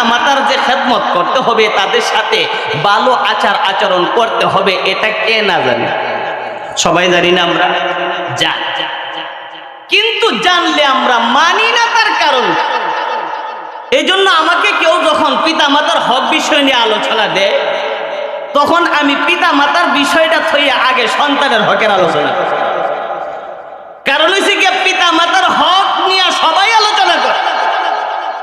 পিতা মাতার যে খেদমত করতে হবে, তাদের সাথে ভালো আচার আচরণ করতে হবে, এটা কে না জানে? সবাই জানি না আমরা? যা কিন্তু জানলে আমরা মানি না তার কারণ। এই জন্য আমাকে কেউ যখন পিতা মাতার হক বিষয় নিয়ে আলোচনা দেয়, তখন আমি পিতা মাতার বিষয়টা থইয়া আগে সন্তানের হকের আলোচনা কারণ হচ্ছে কি পিতা মাতার হক নিয়ে সবাই আলোচনা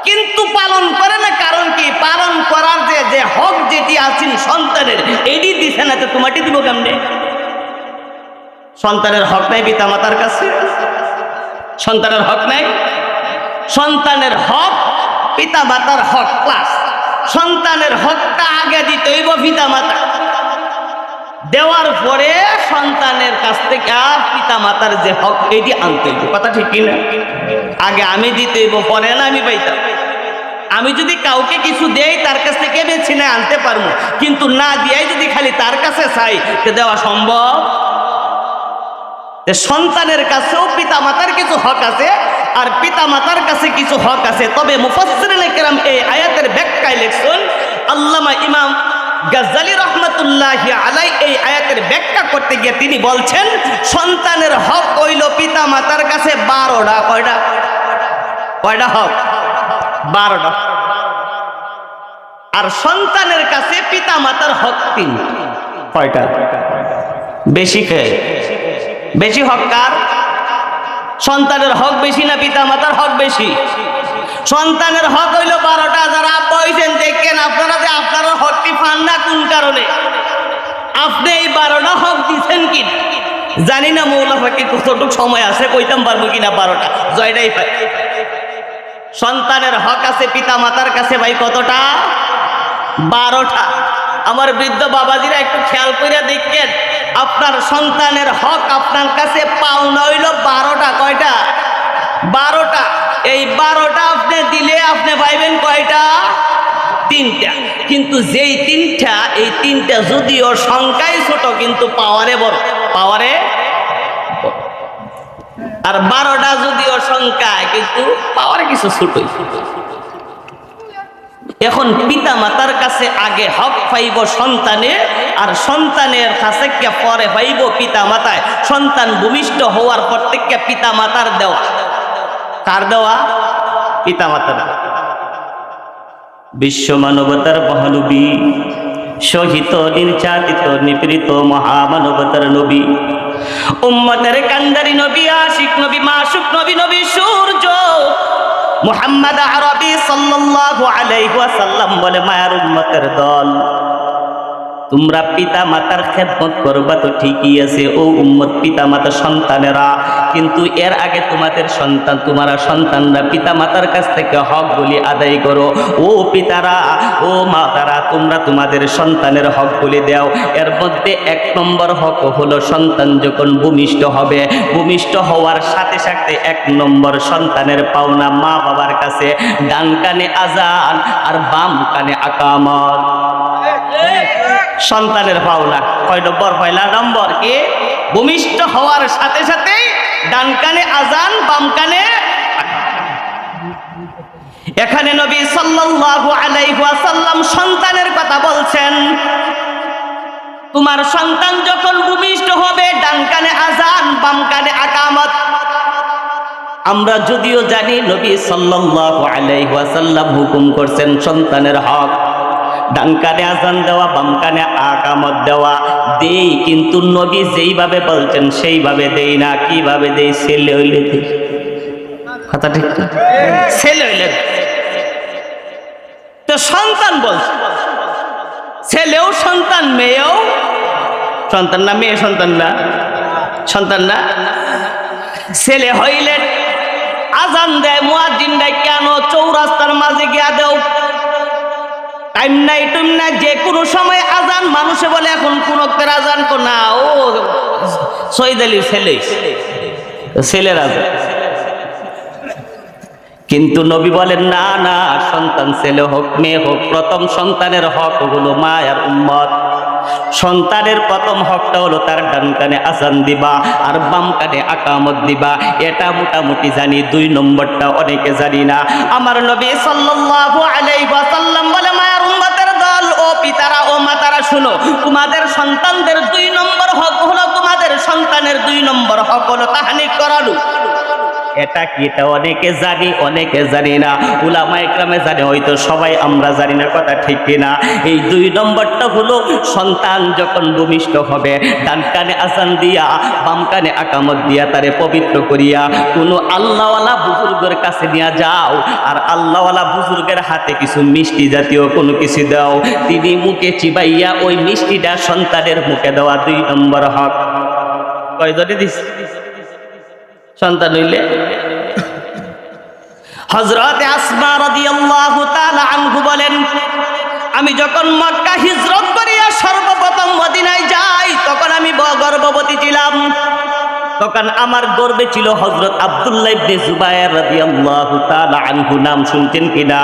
কিন্তু পালন করে না, কারণ কি? পালন করার যে যে হক যেটি আছেন সন্তানের, এটি দিছে না তো তোমাটি দিব কেমনে সন্তানের হক নাই পিতা মাতার কাছে। সন্তানের হক নাই। সন্তানের হক পিতা মাতার হক প্লাস সন্তানের হকটা আগে দিতে হইব পিতা মাতা দেওয়ার পরে সন্তানের কাছ থেকে আর পিতা মাতার যে হক, এটি আনতে কথা ঠিক কিনা? আগে আমি দিতে হইব পরে না আমি পাইতাম। আমি যদি কাউকে কিছু দেই, তার কাছ থেকে বেছে নিয়ে আনতে পারব। কিন্তু না দিয়াই যদি খালি তার কাছে চাই দেওয়া সম্ভব? সন্তানের কাছেও পিতা মাতার কিছু হক আছে, আর পিতা মাতার কাছে কিছু হক আছে। তবে মুফাসসিরিন কেরাম এই আয়াতের ব্যাখ্যায় লিখছেন, আল্লামা ইমাম গাজ্জালি রহমতুল্লাহ আলাই এই আয়াতের ব্যাখ্যা করতে গিয়ে তিনি বলছেন, সন্তানের হক হইল পিতা মাতার কাছে বারোটা। কয়টা? কয়টা হক? বারোটা। আর সন্তানের কাছে পিতা মাতার হক তিন। কয়টা? বেশি খেয়ে বেশি হক কার? সন্তানের হক বেশি না পিতা মাতার হক বেশি? সন্তানের হক হইল বারোটা। যারা আব্বা হইছেন, দেখেন আপনারা যে আপনার হকটি পান না কোন কারণে? আপনি এই বারোটা হক দিচ্ছেন কি? জানি না মৌলা কতটুক সময় আছে, কইতাম পারব কিনা বারোটা। জয়টাই পাই। সন্তানের হক আছে পিতা মাতার কাছে ভাই কতটা? বারোটা। আমার বৃদ্ধ বাবাজিরা একটু খেয়াল করে দেখেন, আপনার সন্তানের হক আপনার কাছে পাওনা হইল বারোটা, কয়টা? বারোটা। এই বারোটা আপনি দিলে আপনি পাইবেন কয়টা? তিনটা। কিন্তু যেই তিনটা, এই তিনটা যদিও সংখ্যায় ছোট, কিন্তু পাওয়ারে বড়। পাওয়ারে আর বারোটা যদিও সংখ্যায়, কিন্তু পাওয়ারে কিছু ছোটই। এখন পিতা মাতার কাছে আগে হক পাইব সন্তানের, আর সন্তানের কাছে কে পরে পাইব পিতা মাতায় সন্তান ভূমিষ্ঠ হওয়ার পর থেকে পিতা মাতার দেওয়া। কার দেওয়া? পিতা মাতার বিশ্ব মানবতার মহানবী শহিত নির্যাতিত, নিপীড়িত মহামানবতার নবী। উম্মতের কান্দারি নবী, আশিক নবী, মাসুক নবী নবী সূর্য মুহাম্মদ আরবি সাল্লাল্লাহু আলাইহি ওয়াসাল্লাম বলে মায়ার উম্মতের দল। তোমরা পিতা মাতার খেদমত করবা তো ঠিকই আছে, ও উম্মত পিতা মাতা সন্তানেরা। কিন্তু এর আগে তোমাদের সন্তান, তোমারা সন্তানরা পিতা মাতার কাছ থেকে হক বলি আদায় করো। ও পিতারা, ও মাতারা, তোমরা তোমাদের সন্তানের হক বলি দাও। এর মধ্যে এক নম্বর হক হলো সন্তান যখন ভূমিষ্ঠ হবে, ভূমিষ্ঠ হওয়ার সাথে সাথে এক নম্বর সন্তানের পাওনা মা বাবার কাছে, ডান কানে আজান আর বাম কানে আকামত। সন্তানের পাওনা। কয় নম্বর পয়লা নম্বর কি? ভূমিষ্ঠ হওয়ার সাথে সাথে ডান কানে আজান, বাম কানে এখানে নবী সাল্লাল্লাহু আলাইহি ওয়াসাল্লাম সন্তানের কথা বলছেন, তোমার সন্তান যখন ভূমিষ্ঠ হবে, ডান কানে আজান, বাম কানে আকামত। আমরা যদিও জানি নবী সাল্লাল্লাহু আলাইহি ওয়াসাল্লাম হুকুম করছেন সন্তানের হক। ডান কানে আজান দেওয়া বাম কানে আকামত দেওয়া। দেই, কিন্তু নবী যেইভাবে বলছেন, সেইভাবে দেই না, কীভাবে দেই? ছেলে হইলে দেই। কথা ঠিক? ছেলে হইলে তো সন্তান বলছে ছেলেও সন্তান, মেয়েও সন্তান না, মেয়ে সন্তান না? সন্তান না? ছেলে হইলে আজান দেয়, মুয়াজ্জিন দেয়, কেন চৌরাস্তার মাঝে গিয়া দেও? টাইম নাই টুম নাই যে কোনো সময় আজান, মানুষে বলে, এখন কোন আজান তো না, ও সৈদ আলীর ছেলে। ছেলের আজান। কিন্তু নবী বলেন, না না, সন্তান ছেলে হোক, মেয়ে হোক, প্রথম সন্তানের হক হলো মায়ার উম্মত। সন্তানের প্রথম হকটা হলো তার ডান কানে আসান দিবা আর বাম কানে আকামত দিবা। এটা মোটামুটি জানি, দুই নম্বরটা অনেকে জানি না। আমার নবী সাল্লাল্লাহু আলাইহি ওয়াসাল্লাম পিতারা ও মাতারা শুনো, তোমাদের সন্তানদের দুই নম্বর হক হলো তোমাদের সন্তানের দুই নম্বর হক হলো তাহানি করালু এটা কি এটা অনেকে জানি অনেকে জানি না। উলামা একরামে জানে, হয়তো সবাই আমরা জানি না কথা ঠিক কিনা। এই দুই নম্বরটা হলো, সন্তান যখন ভূমিষ্ঠ হবে, ডান কানে আসান দিয়া, বাম কানে আকামত দিয়া তারে পবিত্র করিয়া কোনো আল্লাহওয়ালা বুজুর্গের কাছে নিয়ে যাও, আর আল্লাহওয়ালা বুজুর্গের হাতে কিছু মিষ্টি জাতীয় কোনো কিছু দাও। তিনি মুখে চিবাইয়া ওই মিষ্টিটা সন্তানের মুখে দেওয়া দুই নম্বর হক। কয়জনে দিস সন্তান হইলে? হজরত আসমা রাদিয়াল্লাহু তাআলা আনহু বলেন আমি যখন মক্কা হিজরত করিয়া সর্বপ্রথম তখন আমার গর্বে ছিল হজরত আব্দুল্লাহ জুবায়ের আনহু। নাম শুনছেন কিনা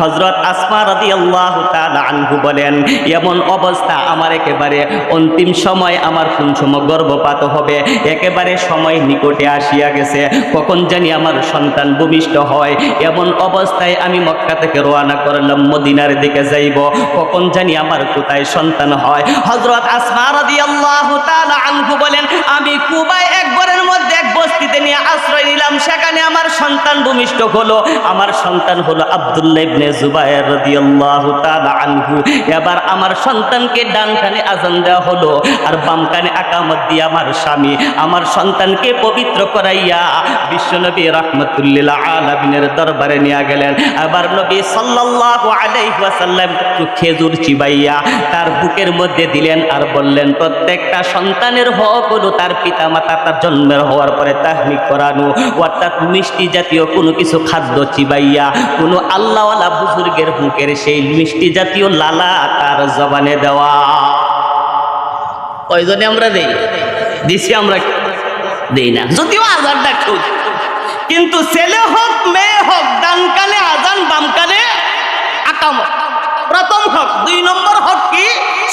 হজরত আসমা রাদিয়াল্লাহু তাআলা আনহু বলেন, এমন অবস্থা আমার একেবারে অন্তিম সময় আমার কোন সময় গর্ভপাত হবে। একেবারে সময় নিকটে আসিয়া গেছে। কখন জানি আমার সন্তান ভূমিষ্ঠ হয়। এমন অবস্থায় আমি মক্কা থেকে রওনা করলাম, মদিনার দিকে যাইব। কখন জানি আমার কোথায় সন্তান হয়। হজরত আসমা রাদিয়াল্লাহু তাআলা আনহু বলেন, আমি কুবায় এক ঘরের মধ্যে বস্তিতে নিয়ে আশ্রয় নিলাম, সেখানে আমার সন্তান ভূমিষ্ঠ হলো। আমার সন্তান হলো আব্দুল্লাহ ইবনে রাদিয়াল্লাহু তাআলা আনহু। এবার আমার সন্তানকে ডান কানে আজান দেওয়া হলো আর বাম কানে আকামত দিয়ে আমার স্বামী। আমার সন্তানকে পবিত্র করাইয়া বিশ্বনবী রাহমাতুল্লিল আলামিনের দরবারে নিয়ে গেলেন। আবার নবী সাল্লাল্লাহু আলাইহি ওয়াসাল্লাম খেজুর চিবাইয়া তার বুকের মধ্যে দিলেন আর বললেন, প্রত্যেকটা সন্তানের হক হলো তার পিতা মাতা তার জন্মের হওয়ার পরে তাহনিক করানো অর্থাৎ মিষ্টি জাতীয় কোনো কিছু খাদ্য চিবাইয়া, কোনো আল্লাহওয়ালা বুজুর্গের বুকের সেই মিষ্টি জাতীয় লালা তার জবানে দেওয়া। কয়জনে আমরা দেই? দিছি আমরা দেই না। যদিও আজানটা কেউ কিন্তু ছেলে হোক, মেয়ে হোক, ডান কানে আজান, বাম কানে আকামত। প্রথম হক, দুই নম্বর হক কি?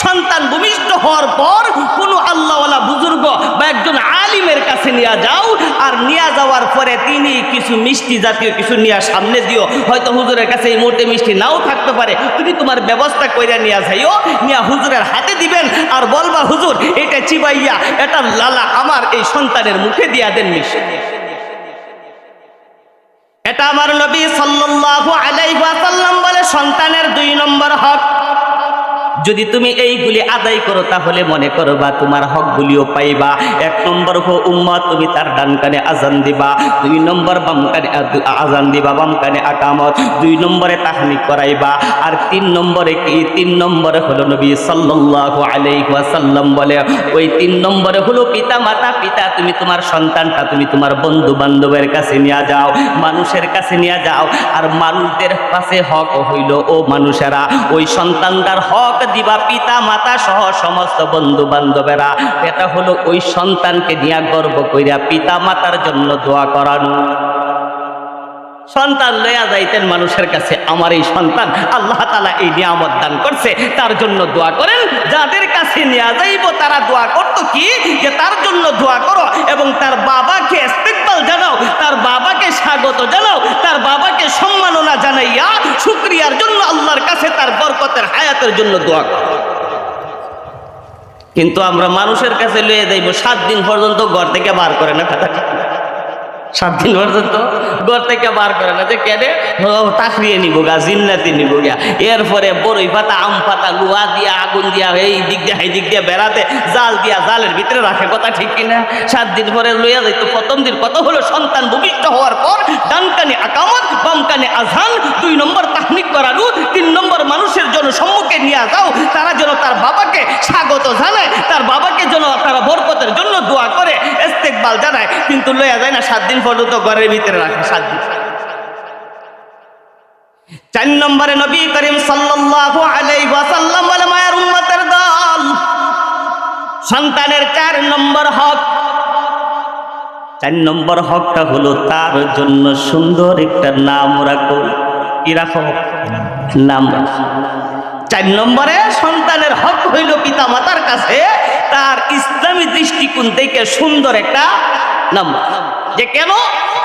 সন্তান ভূমিষ্ঠ হওয়ার পর কোনো আল্লাহওয়ালা বুজুর্গ বা একজন আলিমের কাছে নিয়ে যাও আর নিয়ে যাওয়ার পরে তিনি কিছু মিষ্টি জাতীয় কিছু নিয়ে সামনে দিও। হয়তো হুজুরের কাছে এই মুহূর্তে মিষ্টি নাও থাকতে পারে। তুমি তোমার ব্যবস্থা কইরা নিয়ে যাইও, নিয়ে হুজুরের হাতে দিবেন আর বলবা, হুজুর, এটা চিবাইয়া এটা লালা আমার এই সন্তানের মুখে দিয়া দেন মিষ্টি। এটা আমার নবী সাল্লাল্লাহু আলাইহি ওয়াসাল্লাম বলে, সন্তানের দুই নম্বর হক। যদি তুমি এইগুলি আদায় করো, তাহলে মনে করবা তোমার হকগুলিও পাইবা। এক নম্বর হো উম্মত তুমি তার ডান কানে আজান দিবা। দুই নম্বর বাম কানে আজান দিবা, বাম কানে আকামত। দুই নম্বরে তাহনি করাইবা। আর তিন নম্বরে কি? তিন নম্বরে হলো নবী সাল্লাল্লাহু আলাইহি ওয়াসাল্লাম বলে, ওই তিন নম্বরে হলো পিতা মাতা পিতা, তুমি তোমার সন্তানটা, তুমি তোমার বন্ধু বান্ধবের কাছে নিয়ে যাও, মানুষের কাছে নিয়ে যাও। আর মানুষদের কাছে হক হইল, ও মানুষেরা, ওই সন্তানটার হক দিবা পিতা মাতা সহ সমস্ত বন্ধু বান্ধবেরা এটা হলো ওই সন্তানকে নিয়ে গর্ব কইরা পিতা মাতার জন্য দোয়া করানো। সন্তান লইয়া যাইতেন মানুষের কাছে। আমার এই সন্তান আল্লাহ তালা এই নিয়ামত দান করছে, তার জন্য দোয়া করেন। যাদের কাছে নিয়ে যাইব, তারা দোয়া করতো কি? যে তার জন্য দোয়া করো এবং তার বাবাকে ইস্তেকবাল জানাও, তার বাবাকে স্বাগত জানাও, তার বাবাকে সম্মাননা জানাইয়া শুক্রিয়ার জন্য আল্লাহর কাছে তার বরকতের হায়াতের জন্য দোয়া করো। কিন্তু আমরা মানুষের কাছে লয়ে যাইব, সাত দিন পর্যন্ত ঘর থেকে বার করে না কথা। সাত দিন পর্যন্ত ঘর থেকে বার করে না। যে কেনে? তাকড়িয়ে নিব গা, জিন্নাতি নিব গা। এরপরে বড়ই পাতা, আম পাতা লুয়া দিয়া, আগুন দিয়া, এই দিক দিয়া, এই দিক দিয়া বেড়াতে, জাল দিয়া, জালের ভিতরে রাখে, কথা ঠিক কিনা? সাত দিন পরে লইয়া যাইতো, প্রথম দিন কত হলো? সন্তান ভূমিষ্ঠ হওয়ার পর ডান কানে আকামত বাম কানে আজান, দুই নম্বর তাহনিক করানো তিন নম্বর মানুষের জন্য সম্মুখে নিয়ে যাও, তারা যেন তার বাবাকে স্বাগত জানায়, তার বাবাকে যেন তারা বরকতের জন্য দোয়া করে, ইস্তেকবাল জানায়, কিন্তু লইয়া যায় না সাত দিন পর্যন্ত ঘরের ভিতরে রাখে সাত দিন চার নম্বরে নবী করিম সাল্লাল্লাহু আলাইহি ওয়াসাল্লাম বলে, মায়ের উম্মতের দল, সন্তানের চার নম্বর হক। চার নম্বর হকটা হলো তার জন্য সুন্দর একটা নাম রাখো। কি রাখো? নাম। চার নম্বরে সন্তানের হক হইল পিতা মাতার কাছে তার ইসলামী দৃষ্টিকোণ থেকে সুন্দর একটা নাম। যে কেন?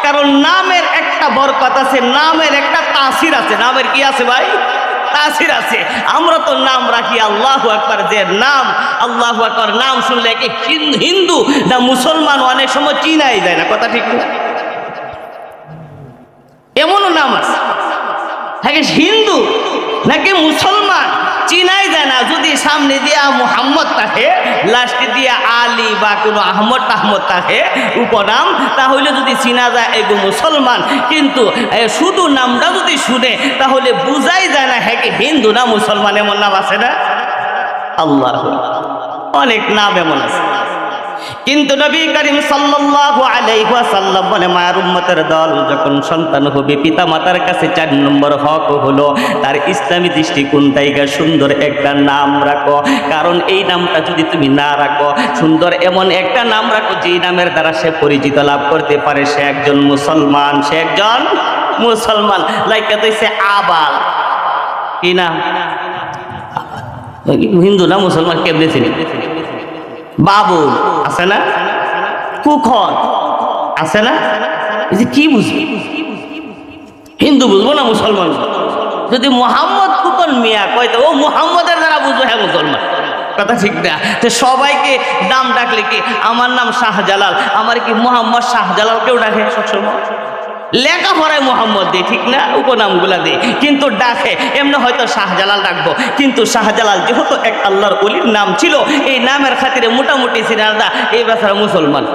কারণ নামের একটা বরকত আছে, নামের একটা তাসির আছে। নামের কি আছে ভাই? তাসির আছে। আমরা তো নাম রাখি আল্লাহ আকবার। যে নাম, আল্লাহ আকবার নাম শুনলে কি হিন- হিন্দু না মুসলমান? অনেক সময় চিনাই যায় না। কথা ঠিক না? এমনও নাম আছে। হিন্দু? নাকি মুসলমান? চিনাই যায় না। যদি সামনে দিয়া মোহাম্মদ থাকে, লাস্টে দিয়া আলী বা কোনো আহমদ টাহমদ থাকে, উপনাম, তাহলে যদি চিনা যায় এগো মুসলমান। কিন্তু শুধু নামটা যদি শুনে, তাহলে বুঝাই যায় না হ্যাঁ হিন্দু না মুসলমান, এমন নাম আছে না? আল্লাহ অনেক নাম এমন আছে। কিন্তু নবী করিম সাল্লাল্লাহু আলাইহি বলে, মায়ের উম্মতের দল যখন সন্তান হবে পিতা মাতার কাছে চার নম্বর হক হলো তার ইসলামী দৃষ্টিকোণ থেকে সুন্দর একটা নাম রাখো। কারণ এই নামটা যদি তুমি না রাখো, সুন্দর এমন একটা নাম রাখো, যেই নামের দ্বারা সে পরিচিত লাভ করতে পারে। সে একজন মুসলমান, সে একজন মুসলমান। লাইকা তো আবাল। কি নাম হিন্দু না মুসলমান? কেমনে বাবুল। আছে না? কুখন আছে না? এই যে কি বুঝবি? হিন্দু বুঝব না মুসলমান যদি মোহাম্মদ কুপন মিয়া কয়, তো ও মোহাম্মদের দ্বারা বুঝব হ্যাঁ মুসলমান। কথা ঠিক না? তো সবাইকে নাম ডাকলে কি? আমার নাম শাহজালাল, আমার কি মোহাম্মদ শাহজালাল কেউ ডাকে সবসময়? লেখাপড়ায় মোহাম্মদ দে, ঠিক না? উপনামগুলা দে। কিন্তু ডাকে, এমনি হয়তো শাহজালাল ডাকবো। কিন্তু শাহজালাল যেহেতু এক আল্লাহর অলির নাম ছিল, এই নামের খাতিরে মোটামুটি সিনাদা এই বেচারা মুসলমান।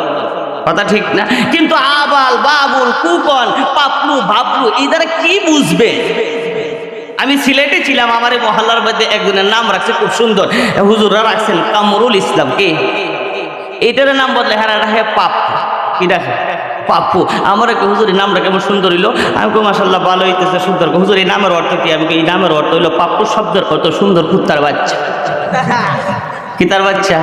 কথা ঠিক না? কিন্তু আবাল, বাবুল কুকন পাপলু, ভাবলু এই দ্বারা কি বুঝবে? আমি সিলেটে ছিলাম, আমার এই মহল্লার মধ্যে একজনের নাম রাখছে খুব সুন্দর। হুজুররা রাখছেন কামরুল ইসলাম। কে এটার নাম বদলে হ্যাঁ রাখে পাপ। কি রাখে? পাপ্পু। আমার একটা হুজুর নামটা কেমন সুন্দর হইল? আমি কো মাসাল্লাহ ভালো হইতেছে, সুন্দর। হুজুর এই নামের অর্থ কি? আমি এই নামের অর্থ হইল পাপ্পু শব্দের অর্থ সুন্দর কুত্তার বাচ্চা। কি তার বাচ্চা?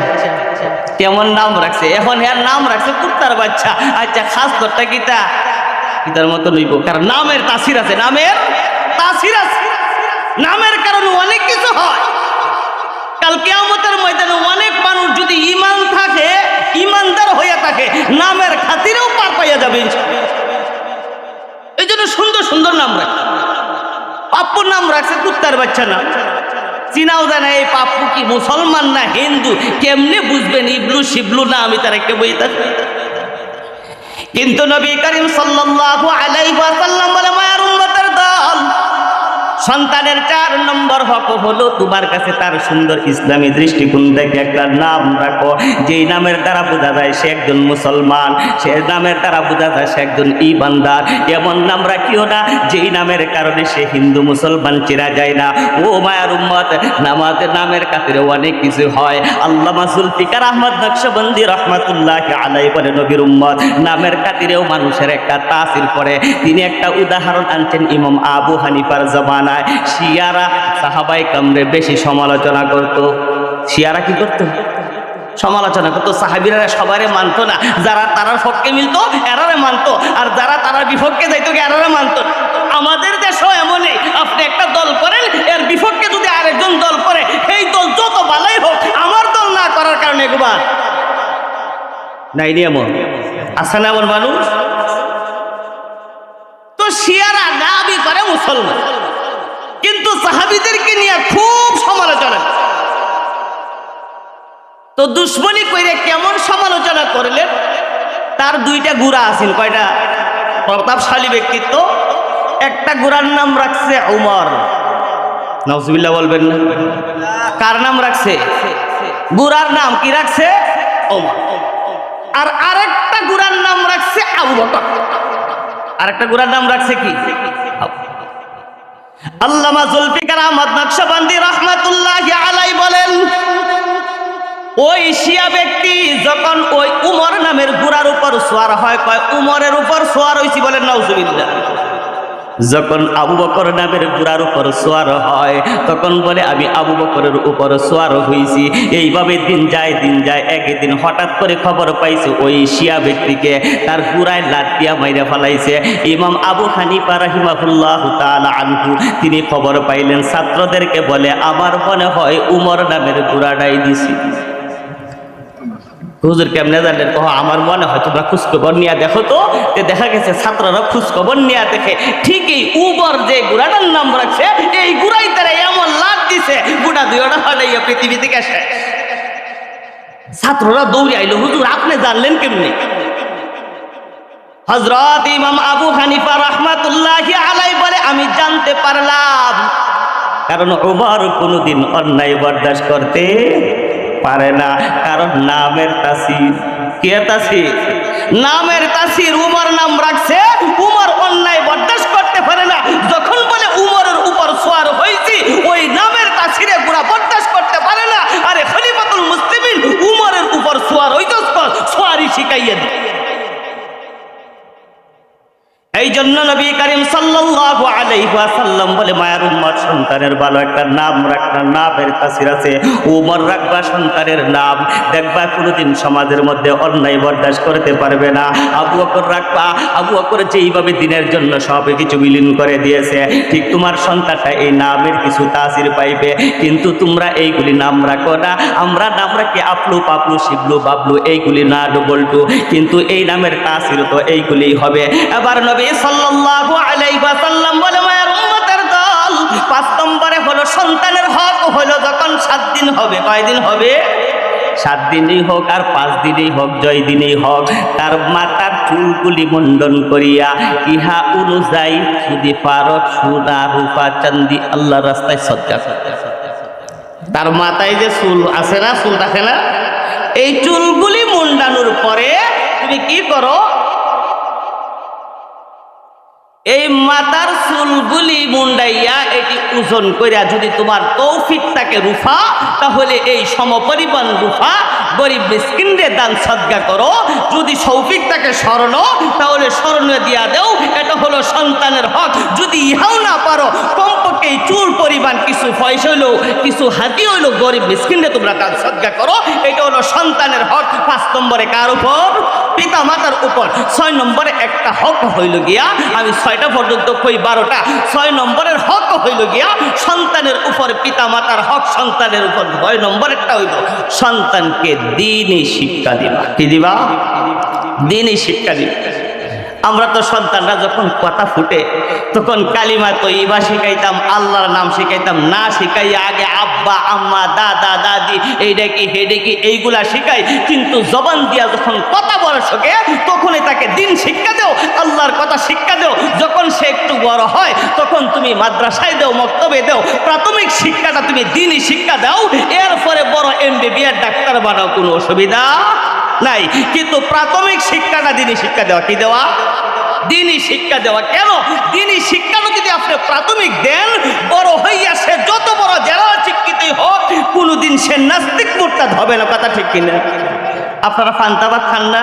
কেমন নাম রাখছে? এখন হ্যাঁ নাম রাখছে কুত্তার বাচ্চা। আচ্ছা খাস তোরটা কিতা কিতার মতো নইব কারণ নামের তাসির আছে, নামের তাসির আছে। নামের কারণে অনেক কিছু হয়। কাল কেয়ামতের ময়দানে অনেক মানুষ যদি ইমান থাকে ইমানদার হইয়া থাকে, নামের খাতিরেও পাইয়া যাবে। এই জন্য সুন্দর সুন্দর নাম রাখছে পাপ্পুর নাম রাখছে কুত্তার বাচ্চা নাম। চিনাও যায় না, এই পাপ্পু কি মুসলমান না হিন্দু? কেমনে বুঝবেন ইবলু শিবলু না আমি তার একটা বই কিন্তু নবী করিম সাল্লাহ আলাই বলে দল সন্তানের চার নম্বর হক হলো তোমার কাছে তার সুন্দর ইসলামী দৃষ্টিকোণ থেকে একটা নাম রাখো। যেই নামের দ্বারা বোঝা যায় সে একজন মুসলমান, সে নামের দ্বারা বোঝা যায় সে একজন ইমানদার এমন নাম রাখিও না, যেই নামের কারণে সে হিন্দু মুসলমান চেনা যায় না। ও মায়ার উম্মত নামাজের নামের কাতিরে অনেক কিছু হয়। আল্লাহ মাসুল ফিকার আহমদ নকশবন্দি রহমাতুল্লাহ আলাই বলে নবীর উম্মত, নামের খাতিরেও মানুষের একটা তাসির পড়ে। তিনি একটা উদাহরণ আনছেন ইমাম আবু হানিফার জমানায় শিয়ারা সাহাবাই কামরে বেশি সমালোচনা করত। শিয়ারা কি করত? সমালোচনা করতো। সাহাবিরা সবারে মানতো না। যারা তারার পক্ষে মিলতো, এরারে মানতো। আর যারা তারার বিপক্ষে যাইতো, এরারে মানতো। আমাদের দেশও এমনই। আপনি একটা দল করেন, এর বিপক্ষে যদি আরেকজন দল করে এই দল যত ভালোই হোক, আমার দল না করার কারণে একবার নাই নি এমন? আছে না এমন মানুষ? তো শিয়ারা দাবি করে মুসলমান। কিন্তু সাহাবিদেরকে নিয়ে খুব সমালোচনা। তো দুশ্মনী কইরে কেমন সমালোচনা করলেন? তার দুইটা গুড়া আছেন কয়টা? প্রতাপশালী ব্যক্তিত্ব। একটা গুড়ার নাম রাখছে উমর। নজবিল্লা বলবেন না? কার নাম রাখছে? গুড়ার নাম কি রাখছে? ওমর আর আরেকটা গুড়ার নাম রাখছে আবু বকর। আরেকটা গুড়ার নাম রাখছে কি? আল্লামা জুলফিকার আহমদ নকশবন্দি রহমতুল্লাহ আলাই বলেন, ওই শিয়া ব্যক্তি যখন ওই উমর নামের গুড়ার উপর সোয়ার হয়, কয়, উমরের উপর সোয়ার হয়েছি বলেন নাউজুবিল্লাহ। যখন আবু বকর নামের গুড়ার উপর সোয়ার হয়, তখন বলে, আমি আবু বকরের উপর সোয়ার হয়েছি এইভাবে দিন যায় দিন যায়। একদিন হঠাৎ করে খবর পাইছে, ওই শিয়া ব্যক্তিকে তার গুড়ায় লাট দিয়া মাইরা ফেলাইছে। ইমাম আবু হানিফা রাহিমাহুল্লাহ আনহু, তিনি খবর পাইলেন, ছাত্রদেরকে বলে, আমার মনে হয় উমর নামের গুড়াটাই দিছি। হুজুর কেমনে জানেন? কহ, আমার মনে হয় তোমরা খোঁজখবর নিয়ে দেখো তো। যে দেখা গেছে ছাত্ররা খোঁজখবর নিয়ে দেখে ঠিকই উবর যে গুড়াটার নাম রাখছে, এই গুড়াই তারা দুইটা হটাইয়া পৃথিবী থেকে শেষ ছাত্ররা দৌড়ে আইলো হুজুর, আপনি জানলেন কেমনি? হজরত ইমাম আবু হানিফা রহমাতুল্লাহ আলাই বলে, আমি জানতে পারলাম। কারণ ওমর কোনোদিন অন্যায় বরদাস্ত করতে পারে না কারণ নামের তাসির। কে তাসির? নামের তাসির উমর নাম রাখছে উমর অন্যায় বরদাস্ত করতে পারে না যখন বলে উমরের উপর সোয়ার হয়েছি ওই নামের তাসিরে পুরা বরদাস্ত করতে পারে না আরে খলিফাতুল মুসলিমিন উমরের উপর সোয়ার হইতস সোয়ারি শিখাইয়া দিই এই জন্য নবী করিম সাল্লাল্লাহু আলাইহি ওয়াসাল্লাম বলে, মায়ের উম্মত সন্তানের ভালো একটা নাম রাখনা নামের তাসির আছে। উমর রাখবা সন্তানের নাম। দেখবা কোনোদিন সমাজের মধ্যে অন্যায় বরদাস্ত করতে পারবে না। আবু বকর রাখবা। আবু বকর যেইভাবে দিনের জন্য সব কিছু বিলীন করে দিয়েছে, ঠিক তোমার সন্তানটা এই নামের কিছু তাসির পাইবে। কিন্তু তোমরা এইগুলি নাম রাখো না। আমরা নাম রাখি আপলু পাপলু, শিবলু বাবলু, এইগুলি না ডবলটু কিন্তু এই নামের তাসির তো এইগুলি হবে। এবার নবী পাঁচ নম্বরে সন্তানের যখন সাত দিন হবে। হবে? সাত হোক আর পাঁচ হোক দিনই হোক। তার মাতার চুলগুলি মুন্ডন করিয়া ইহা অনুযায়ী যদি পারো সুদা রূপা চান্দি আল্লাহ রাস্তায় সজ্জা তার মাথায় যে চুল আছে না, চুল থাকে না? এই চুলগুলি মুন্ডানোর পরে তুমি কি করো? এই মাতার চুলগুলি মুন্ডাইয়া এটি ওজন করিয়া যদি তোমার তৌফিক থাকে রুফা, তাহলে এই সমপরিমাণ রুফা গরিব মিসকিনদের দান সদ্গা করো। যদি সৌফিক থাকে স্মরণ তাহলে স্মরণে দিয়া দেও, এটা হলো সন্তানের হক। যদি ইহাও না পারো, কমপক্ষে চুল পরিমাণ কিছু পয়সা হইল, কিছু হাতি হইল, গরিব মিসকিনদের তোমরা দান সদ্গা করো। এটা হলো সন্তানের হক। পাঁচ নম্বরে কার উপর? পিতা মাতার উপর ছয় নম্বরে একটা হক হইল গিয়া, আমি ছয়টা পর্যন্ত কই বারোটা, ছয় নম্বরের হক হইল গিয়া, সন্তানের উপর পিতা মাতার হক, সন্তানের উপর ছয় একটা হইল সন্তানকে দিনই শিক্ষা দিবা। কি দিবা? দিনই শিক্ষা দিবা। আমরা তো সন্তানরা যখন কথা ফুটে, তখন কালিমা তো ইবা শিখাইতাম, আল্লাহর নাম শিখাইতাম, না শিখাইয়া আগে আব্বা, আম্মা, দাদা, দাদি এইটা কি, হেডে কি, এইগুলা শিখাই। কিন্তু জবান দিয়া যখন কথা বলা শোকে, তখনই তাকে দিন শিক্ষা দেও, আল্লাহর কথা শিক্ষা দেও। যখন সে একটু বড় হয়, তখন তুমি মাদ্রাসায় দেও, মক্তবে দেও, প্রাথমিক শিক্ষাটা তুমি দিনই শিক্ষা দাও, এরপরে বড় এমবিবিএস ডাক্তার বানাও, কোনো অসুবিধা নাই। কিন্তু প্রাথমিক শিক্ষাটা দিনই শিক্ষা দেওয়া কি দেওয়া? দিনই শিক্ষা দেওয়া। কেন? দিনই শিক্ষাটা যদি আপনি প্রাথমিক দেন, বড় হইয়া সে যত বড় যারা শিক্ষিতই হোক, কোনোদিন সে নাস্তিক মোটটা হবে না। কথা ঠিক কিনা? আপনারা ফান্তাবাদ খান না?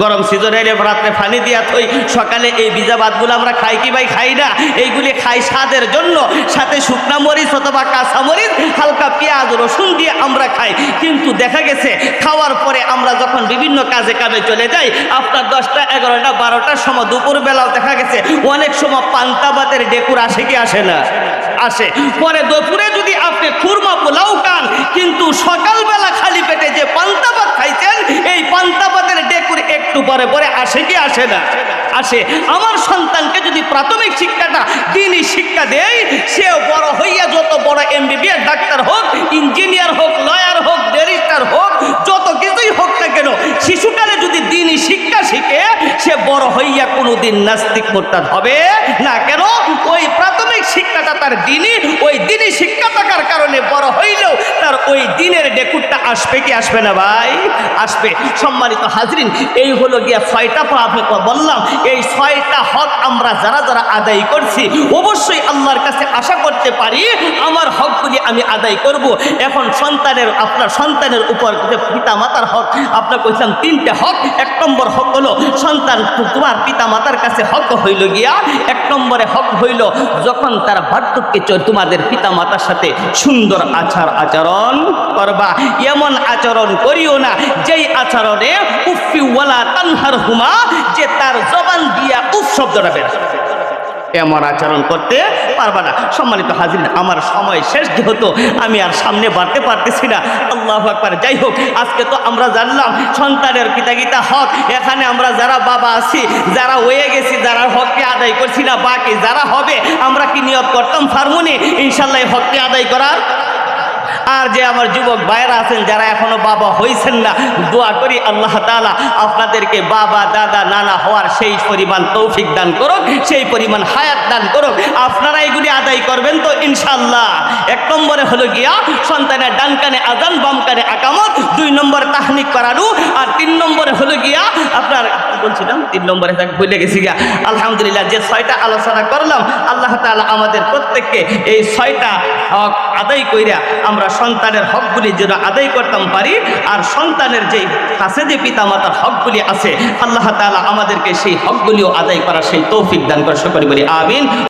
গরম সিজনে রাত্রে ফানি দিয়া থই, সকালে এই ভিজা ভাতগুলো আমরা খাই কি ভাই? খাই না। এইগুলি খাই স্বাদের জন্য। সাথে শুকনা মরিচ অথবা কাঁচা মরিচ, হালকা পেঁয়াজ, রসুন দিয়ে আমরা খাই। কিন্তু দেখা গেছে, খাওয়ার পরে আমরা যখন বিভিন্ন কাজে কাজে চলে যাই, আপনার দশটা, এগারোটা, বারোটার সময় দুপুর বেলাও দেখা গেছে, অনেক সময় পান্তা ভাতের ডেকুর আসে কি আসে না? আসে। পরে দুপুরে যদি আপনি খুরমা পোলাও খান কিন্তু সকালবেলা খালি পেটে যে পান্তা খাইছেন, এই পান্তাপাতের ডেকুর একটু পরে পরে আসে কি আসে না? আসে। আমার সন্তানকে যদি প্রাথমিক শিক্ষাটা, দিনই শিক্ষা দেয় সেও বড় হইয়া যত বড় এমবিবিএস ডাক্তার হোক, ইঞ্জিনিয়ার হোক, লয়ার হোক, ব্যারিস্টার হোক, যত কিছুই হোক না কেন শিশুকালে যদি দিনই শিক্ষা শিখে, সে বড় হইয়া কোনোদিন নাস্তিক মোরতাদ হবে না কেন? ওই তার দিনই ওই দিনই শিক্ষা থাকার কারণে বড় হইলেও তার ওই দিনের ডেকুরটা আসবে কি আসবে না ভাই? আসবে। সম্মানিত হাজরিন, এই হলো গিয়া ছয়টা পর বললাম, এই ছয়টা হক আমরা যারা যারা আদায় করছি, অবশ্যই আল্লাহর কাছে আশা করতে পারি আমার হকগুলি আমি আদায় করব। এখন সন্তানের, আপনার সন্তানের উপর যে পিতা মাতার হক আপনার কইছিলাম তিনটে হক। এক নম্বর হক হলো সন্তান, তোমার পিতা মাতার কাছে হক হইল গিয়া, এক নম্বরে হক হইল যখন তার বার্ধক্যে তোমাদের পিতা মাতার সাথে সুন্দর আচার আচরণ করবা। এমন আচরণ করিও না, যেই আচরণে উফি ওয়ালা তানহার হুমা, যে তার জবান দিয়া উফ শব্দটা বের এমন আচরণ করতে পারবা না। সম্মানিত হাজির আমার সময় শেষ যেহেতু, আমি আর সামনে বাড়তে পারতেছি না। আল্লাহ একবার যাই হোক, আজকে তো আমরা জানলাম, সন্তানের পিতা গীতা হক, এখানে আমরা যারা বাবা আছি, যারা হয়ে গেছি, যারা হককে আদায় করছি না, বাকি যারা হবে, আমরা কি নিয়োগ করতাম ফার্মুনি? ইনশাল্লাহ হককে আদায় করার আর যে আমার যুবক ভাইয়েরা আছেন, যারা এখনও বাবা হয়েছেন না, দোয়া করি আল্লাহ তাআলা আপনাদেরকে বাবা, দাদা, নানা হওয়ার সেই পরিমাণ তৌফিক দান করুক, সেই পরিমাণ হায়াত দান করুক। আপনারা এগুলি আদায় করবেন তো ইনশাল্লাহ এক নম্বরে হলো গিয়া সন্তানের ডান কানে আজান বাম কানে আকামত, দুই নম্বর তাহনিক করানো, আর তিন নম্বরে হলো গিয়া আপনার বলছিলাম? তিন নম্বরে ভুলে গেছি গিয়া। আলহামদুলিল্লাহ, যে ছয়টা আলোচনা করলাম, আল্লাহ তাআলা আমাদের প্রত্যেককে এই ছয়টা আদায় কইরা আমরা সন্তানের হকগুলি যেন আদায় করতাম পারি, আর সন্তানের যে কাছে যে পিতা মাতার হকগুলি আছে, আল্লাহ তালা আমাদেরকে সেই হকগুলিও আদায় করার সেই তৌফিক দান করে সকলে বলি, আমিন।